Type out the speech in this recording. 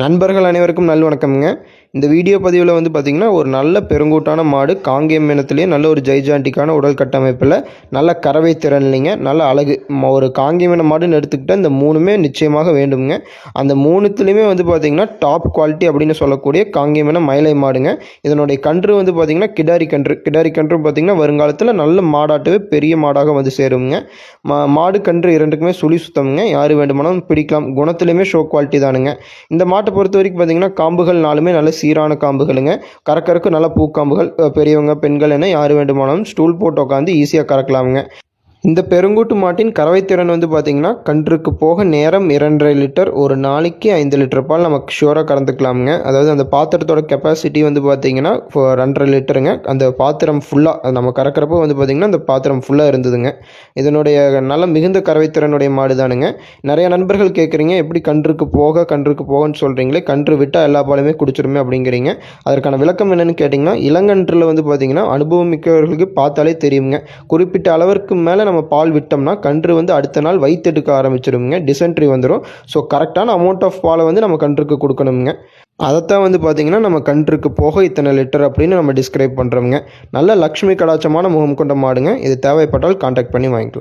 நண்பர்கள் அனைவருக்கும் நல்வணக்கம்ங்க இந்த வீடியோ பதிவில் வந்து பார்த்திங்கன்னா ஒரு நல்ல பெருங்கூட்டான மாடு காங்கேயம் இனத்துலேயே நல்ல ஒரு ஜெய்ஜாண்டிக்கான உடல் கட்டமைப்பில் நல்ல கறவை திறன் இல்லைங்க. நல்ல அழகு. ம- ஒரு காங்கேயம் இன மாடுன்னு எடுத்துக்கிட்டால் இந்த மூணுமே நிச்சயமாக வேண்டுங்க அந்த மூணுத்துலேயுமே வந்து பார்த்திங்கன்னா டாப் குவாலிட்டி அப்படின்னு சொல்லக்கூடிய காங்கேயம் இன மயிலை மாடுங்க. இதனுடைய கன்று வந்து பார்த்திங்கன்னா கிடாரி கன்று. கிடாரி கன்று பார்த்திங்கன்னா வருங்காலத்தில் நல்ல மாடாட்டவே பெரிய மாடாக வந்து சேருங்க மா மாடு கன்று இரண்டுக்குமே சுழி சுத்தம்ங்க. யார் வேண்டுமானாலும் பிடிக்கலாம். குணத்துலேயுமே ஷோ குவாலிட்டி தானுங்க. இந்த மாட்டை பொறுத்த வரைக்கும் பார்த்தீங்கன்னா காம்புகள் நாலுமே நல்ல சீரான காம்புகளுங்க. கறக்கறக்கு நல்ல பூக்காம்புகள் பெரியவங்க பெண்கள் என யார் வேண்டுமானாலும் ஸ்டூல் போட்டு உட்காந்து ஈஸியாக கறக்கலாமுங்க. இந்த பெருங்கூட்டு மாட்டின் கறவைத்திறன் வந்து பார்த்திங்கன்னா கன்றுக்கு போக நேரம் இரண்டரை லிட்டர் ஒரு நாளைக்கு ஐந்து லிட்டர் பால். நமக்கு ஷுவராக கறந்துக்கலாமுங்க. அதாவது அந்த பாத்திரத்தோட கெப்பாசிட்டி வந்து பார்த்திங்கன்னா ரெண்டரை லிட்டருங்க. அந்த பாத்திரம் ஃபுல்லாக நம்ம கறக்கிறப்போ வந்து பார்த்திங்கன்னா அந்த பாத்திரம் ஃபுல்லாக இருந்ததுங்க. இதனுடைய நல்ல மிகுந்த கறவைத்திறனுடைய மாடு தானுங்க நிறைய நண்பர்கள் கேட்குறீங்க எப்படி கன்றுக்கு போக கன்றுக்கு போகன்னு சொல்கிறீங்களே கன்று விட்டால் எல்லா பாலுமே குடிச்சிருமே? அப்படிங்கிறீங்க. அதற்கான விளக்கம் என்னென்னு கேட்டிங்கன்னா இளங்கன்றில் வந்து பார்த்திங்கன்னா அனுபவம் மிக்கவர்களுக்கு பார்த்தாலே தெரியுங்க. குறிப்பிட்ட அளவிற்கு மேலே நம்ம பால் விட்டோம்னா கன்று வந்து அடுத்த நாள் வயிற்றெடுக்க ஆரம்பிச்சிருங்க டிசென்ட்ரி வந்துடும் ஸோ கரெக்டான அமௌண்ட் ஆஃப் பாலை வந்து நம்ம கன்றுக்கு கொடுக்கணுங்க அதைத்தான் வந்து பார்த்திங்கன்னா நம்ம கன்றுக்கு போக இத்தனை லிட்டர் அப்படின்னு நம்ம டிஸ்கிரைப் பண்ணுறோங்க நல்ல லக்ஷ்மி கடாச்சமான முகம் கொண்ட மாடுங்க. இது தேவைப்பட்டால் காண்டாக்ட் பண்ணி வாங்கிக்கலாம்.